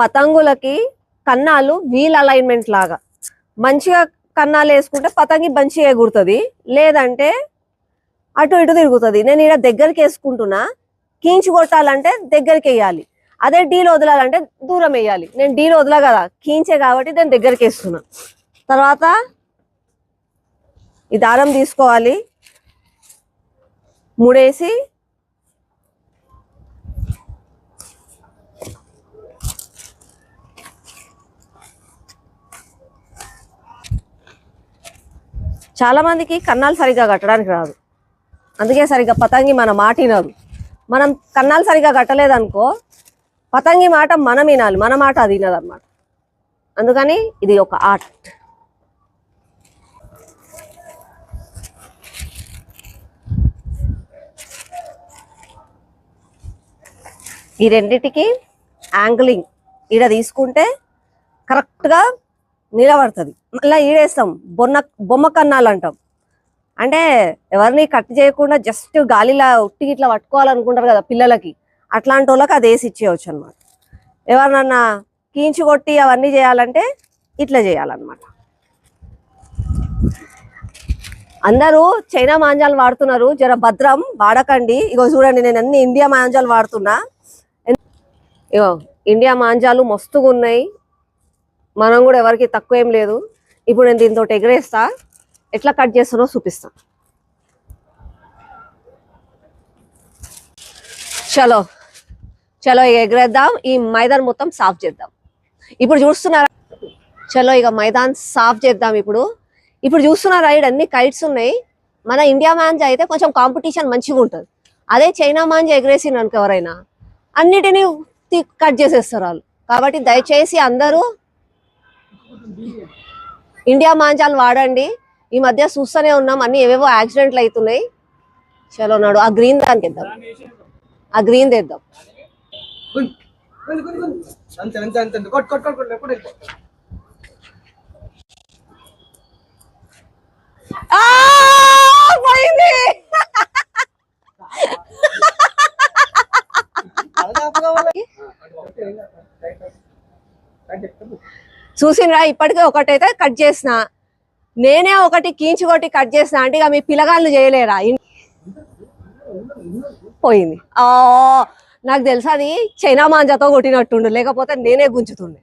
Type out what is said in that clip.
పతంగులకి కన్నాలు wheel alignment లాగా. మంచిగా కన్నాలు వేసుకుంటే పతంగి మంచిగా ఎగురుతుంది. లేదంటే అటు ఇటు తిరుగుతుంది. నేను ఇక్కడ దగ్గరికి వేసుకుంటున్నా కీంచి కొట్టాలంటే దగ్గరికి వేయాలి. అదే డీల్ వదలాలంటే దూరం వేయాలి. నేను డీలు వదలా కదా కీంచే కాబట్టి నేను దగ్గరికి వేస్తున్నా. తర్వాత ఈ దారం తీసుకోవాలి. ముడేసి చాలా మందికి కన్నాలు సరిగా కట్టడానికి రాదు. అందుకే సరిగ్గా పతంగి మన మాట వినదు మనం కన్నాలు సరిగా కట్టలేదనుకో పతంగి మాట మనం వినాలి. మన మాట అది వినదన్నమాట. అందుకని ఇది ఒక ఆర్ట్. ఈ రెండిటికి యాంగిలింగ్ ఈడ తీసుకుంటే కరెక్ట్గా నిలబడుతుంది. మళ్ళీ ఈడేస్తాం. బొన్న బొమ్మ కన్నాలు అంటాం అంటే ఎవరిని కట్ చేయకుండా జస్ట్ గాలిలా ఉట్టికి ఇట్లా పట్టుకోవాలనుకుంటారు కదా పిల్లలకి. అట్లాంటి వాళ్ళకి అది వేసి ఇచ్చేయచ్చు అనమాట ఎవరినన్నా కీంచి కొట్టి అవన్నీ చేయాలంటే ఇట్లా చేయాలన్నమాట. అందరూ చైనా మాంజాలు వాడుతున్నారు. జర భద్రం వాడకండి. ఇగో చూడండి నేను అన్ని ఇండియా మాంజాలు వాడుతున్నా. ఇగో ఇండియా మాంజాలు మస్తుగా ఉన్నాయి మనం కూడా ఎవరికి తక్కువ ఏం లేదు. ఇప్పుడు నేను దీంతో ఎగరేస్తా. ఎట్లా కట్ చేస్తానో చూపిస్తా. చలో. చలో ఇక ఎగరేద్దాం. ఈ మైదాన్ మొత్తం సాఫ్ చేద్దాం. ఇప్పుడు చూస్తున్నారా? చలో ఇక మైదాన్ సాఫ్ చేద్దాం ఇప్పుడు. ఇప్పుడు చూస్తున్నారా ఇక్కడ అన్ని కైట్స్ ఉన్నాయి. మన ఇండియా మ్యాన్స్ అయితే కొంచెం కాంపిటీషన్ మంచిగా ఉంటుంది. అదే చైనా మ్యాన్స్ ఎగరేసింది అనుకో ఎవరైనా. అన్నిటినీ కట్ చేసేస్తారు వాళ్ళు. కాబట్టి దయచేసి అందరూ ఇండియా మాంజాలు వాడండి. ఈ మధ్య చూస్తూనే ఉన్నాం. అన్ని ఏవేవో యాక్సిడెంట్లు అవుతున్నాయి. చలో నాడు ఆ గ్రీన్ దానికి ఇద్దాం ఆ గ్రీన్ తెద్దాం. పోయింది. చూసినరా ఇప్పటికే ఒకటైతే కట్ చేసిన. నేనే ఒకటి కీంచి కొట్టి కట్ చేసిన. అంటే ఇక మీ పిల్లగాళ్ళు చేయలేరా? పోయింది. ఆ నాకు తెలుసు అది చైనా మాంజాతో కొట్టినట్టుండు. లేకపోతే నేనే గుంజుతుండే.